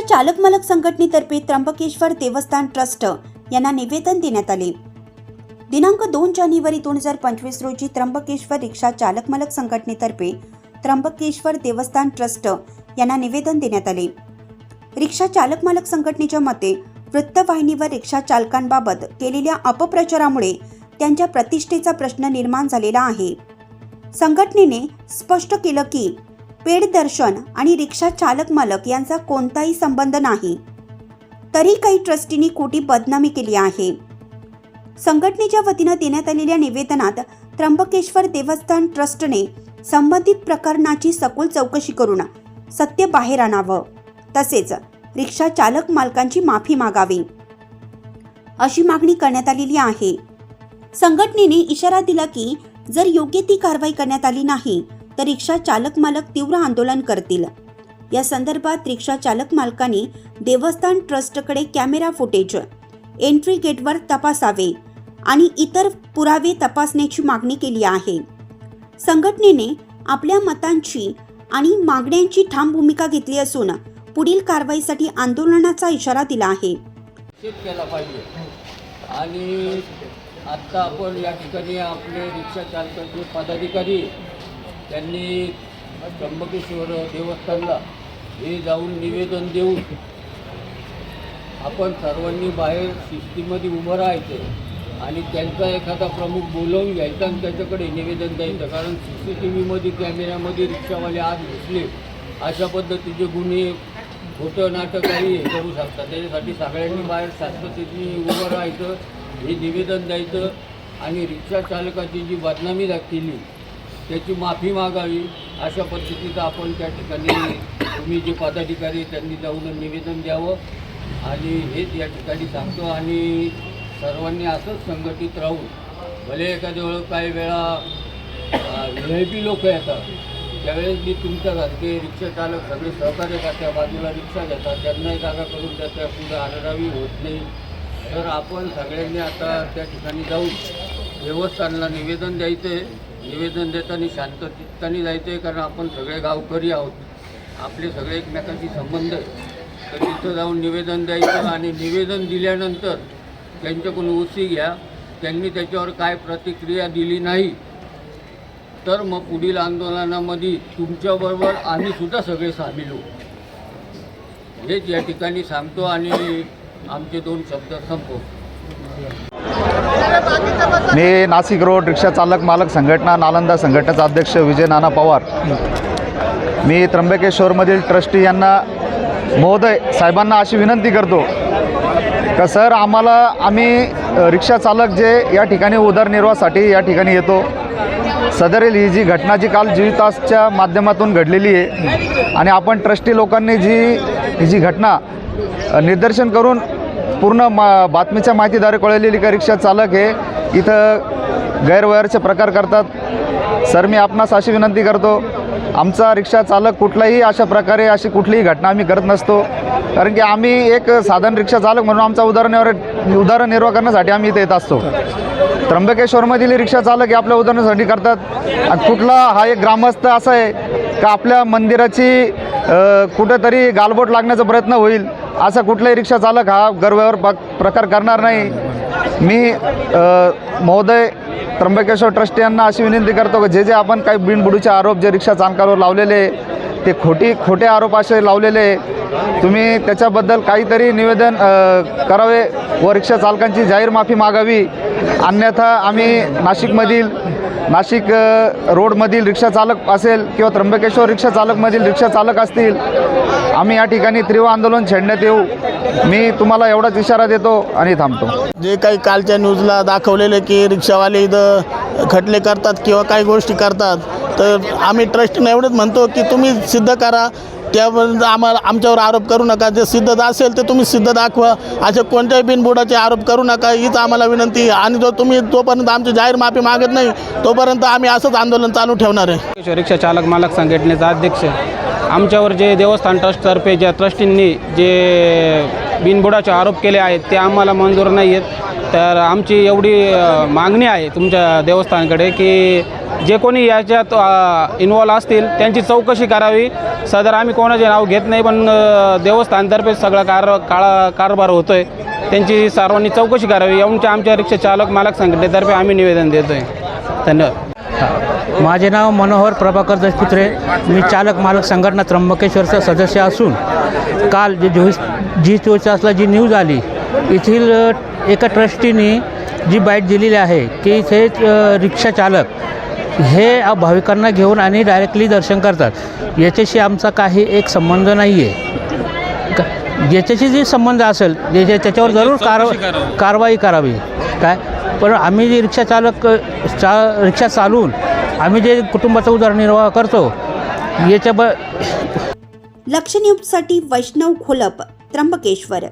रिक्षा चालक मालक संघटनेतर्फे त्र्यंबकेश्वर देवस्थान ट्रस्ट यांना निवेदन देण्यात आले. दिनांक दोन जानेवारी दोन हजार पंचवीस रोजी त्र्यंबकेश्वर रिक्षा चालक मालक संघटनेतर्फे त्र्यंबकेश्वर देवस्थान ट्रस्ट यांना निवेदन देण्यात आले. रिक्षा चालक मालक संघटनेच्या मते वृत्तवाहिनीवर रिक्षा चालकांबाबत केलेल्या अपप्रचारामुळे त्यांच्या प्रतिष्ठेचा प्रश्न निर्माण झालेला आहे. संघटनेने स्पष्ट केलं की पेड दर्शन आणि रिक्षा चालक मालक यांचा कोणताही संबंध नाही. तरी काही ट्रस्टींनी खोटी बदनामी केली आहे. संघटनेच्या वतीनं देण्यात आलेल्या निवेदनात त्र्यंबकेश्वर देवस्थान ट्रस्टने संबंधित प्रकरणाची सखोल चौकशी करून सत्य बाहेर आणावं. तसेच रिक्षा चालक मालकांची माफी मागावी. अशी मागणी करण्यात आलेली आहे. संघटनेने इशारा दिला की जर योग्य ती कारवाई करण्यात आली नाही तर रिक्षा चालक मालक तीव्र आंदोलन करतील. या संदर्भात रिक्षा चालक मालकांनी देवस्थान ट्रस्टकडे कॅमेरा फुटेज एंट्री गेटवर तपासावे आणि इतर पुरावे तपासण्याची मागणी केली आहे. संघटनेने आपल्या मतांची आणि मागण्यांची ठाम भूमिका घेतली असून पुढील कारवाईसाठी आंदोलनाचा इशारा दिला आहे. केला पाहिजे. आणि आत्ता आपण या ठिकाणी आपले रिक्षा चालकाचे पदाधिकारी त्यांनी त्र्यंबकेश्वर देवस्थानला हे जाऊन निवेदन देऊन आपण सर्वांनी बाहेर शिस्तीमध्ये उभं राहायचं आणि त्यांचा एखादा प्रमुख बोलवून घ्यायचा आणि त्याच्याकडे निवेदन द्यायचं. कारण सी सी टी व्हीमध्ये कॅमेऱ्यामध्ये रिक्षावाले आज घुसले. अशा पद्धतीचे गुन्हे खोटं नाटक काही हे करू शकतात. त्याच्यासाठी सगळ्यांनी बाहेर शाश्वतीने उभं राहायचं हे निवेदन द्यायचं आणि रिक्षा चालकाची जी बदनामी दा- केली त्याची माफी मागावी अशा पद्धतीचं आपण त्या ठिकाणी तुम्ही जे पदाधिकारी त्यांनी जाऊन निवेदन द्यावं. आणि हेच या ठिकाणी सांगतो. आणि सर्वांनी असंच संघटित राहून भले एखाद्या वेळ काही वेळा व्ही पी लोक येतात. त्यावेळेस मी तुमच्यासारखे रिक्षा चालक सगळे सहकार्य करतात बाजूला रिक्षा घेतात त्यांनाही जागा करून त्याच्या पुढे आरडावी होत नाही. तर आपण सगळ्यांनी आता त्या ठिकाणी जाऊन देवस्थानला निवेदन द्यायचं आहे निवेदन देताना शांत चित्ताने जायचं आहे कारण आपण सगळे गावकरी आहोत. आपले सगळे एकमेकांशी संबंध आहे तर तिथं जाऊन निवेदन द्यायचं आणि निवेदन दिल्यानंतर त्यांच्याकडून उसी घ्या. त्यांनी त्याच्यावर काय प्रतिक्रिया दिली नाही तर मग पुढील आंदोलनामध्ये तुमच्याबरोबर आम्ही सुद्धा सगळे सामील होऊ. हेच या ठिकाणी सांगतो आणि आमचे दोन शब्द संपवतो. मी नाशिक रोड रिक्षा चालक मालक संघटना नालंदा संघटनेचा अध्यक्ष विजय नाना पवार. मी त्र्यंबकेश्वरमधील ट्रस्टी यांना महोदय साहेबांना अशी विनंती करतो का सर आम्हाला आम्ही रिक्षा चालक जे या ठिकाणी उदरनिर्वाहासाठी या ठिकाणी येतो. सदरील ही जी घटना जी काल जीवितासच्या माध्यमातून घडलेली आहे आणि आपण ट्रस्टी लोकांनी जी ही जी घटना निदर्शन करून पूर्ण मा बातमीच्या माहितीद्वारे कळलेली का रिक्षा चालक हे इथं गैरव्यवहारचे प्रकार करतात. सर मी आपणास अशी विनंती करतो आमचा रिक्षा चालक कुठलाही अशा प्रकारे अशी कुठलीही घटना आम्ही करत नसतो. कारण की आम्ही एक साधारण रिक्षा चालक म्हणून आमचा उदाहरणावर उदाहरणनिर्वाह करण्यासाठी आम्ही इथे येत असतो. त्र्यंबकेश्वरमधील रिक्षा चालक हे आपल्या उदाहरणासाठी करतात. आणि कुठला हा एक ग्रामस्थ असा आहे का आपल्या मंदिराची कुठंतरी गालबोट लागण्याचा प्रयत्न होईल? असा कुठलाही रिक्षा चालक हा गैरव्यवहार पा- प्रकार करणार नाही. मी महोदय त्र्यंबकेश्वर ट्रस्ट यांना अशी विनंती करतो की जे जे आपण काही बिनबुडूचे आरोप जे रिक्षा चालकावर लावलेले ते खोटी खोटे आरोप असे लावलेले तुम्ही त्याच्याबद्दल काहीतरी निवेदन करावे व रिक्षा चालकांची जाहीर माफी मागावी. अन्यथा आम्ही नाशिकमधील नाशिक रोडमधील रिक्षा चालक असेल किंवा त्र्यंबकेश्वर रिक्षा चालकमधील रिक्षा चालक असतील आम्ही या ठिकाणी तीव्र आंदोलन छेडण्यात येऊ. मी तुम्हाला एवढाच इशारा देतो आणि थांबतो. जे काही कालच्या न्यूजला दाखवलेले की रिक्षावाले इथं खटले करतात किंवा काही गोष्टी करतात तर आम्ही ट्रस्टने एवढंच म्हणतो की तुम्ही सिद्ध करा. त्यापर्यंत आम्हाला आमच्यावर आरोप करू नका. जे सिद्ध असेल ते तुम्ही सिद्ध दाखवा. असे कोणत्याही बिनबुडाचे आरोप करू नका. हीच आम्हाला विनंती आहे. आणि जो तुम्ही जोपर्यंत आमची जाहीर माफी मागत नाही तोपर्यंत आम्ही असंच आंदोलन चालू ठेवणार आहे. रिक्षा चालक मालक संघटनेचा अध्यक्ष. आमच्यावर जे देवस्थान ट्रस्टतर्फे ज्या ट्रस्टींनी जे बिनबुडाचे आरोप केले आहेत ते आम्हाला मंजूर नाही आहेत तर आमची एवढी मागणी आहे तुमच्या देवस्थानकडे की जे कोणी याच्यात इन्वॉल्व असतील त्यांची चौकशी करावी. सदर आम्ही कोणाचे नाव घेत नाही पण देवस्थानतर्फे सगळा कार काळा कारभार होतो आहे त्यांची सर्वांनी चौकशी करावी. आमच्या आमच्या रिक्षा चालक मालक संघटनेतर्फे आम्ही निवेदन देतो आहे धन्यवाद. माझे नाव मनोहर प्रभाकर दशपुत्रे मी चालक मालक संघटना त्र्यंबकेश्वरचा सदस्य असून काल जे चोवीस जी चोवीस तासला जी न्यूज आली येथील एका ट्रस्टीने जी बाईट दिलेली आहे की इथे रिक्षा चालक हे भाविकांना घेऊन आणि डायरेक्टली दर्शन करतात. याच्याशी आमचा काही एक संबंध नाही आहे क- याच्याशी जे संबंध असेल जे त्याच्यावर जरूर कार कारवाई करावी. काय? पण आम्ही जे रिक्षा चालक चा रिक्षा चालवून आम्ही जे कुटुंबाचा उदरनिर्वाह करतो याच्या ब लक्ष न्यूजसाठी वैष्णव खोलप त्र्यंबकेश्वर.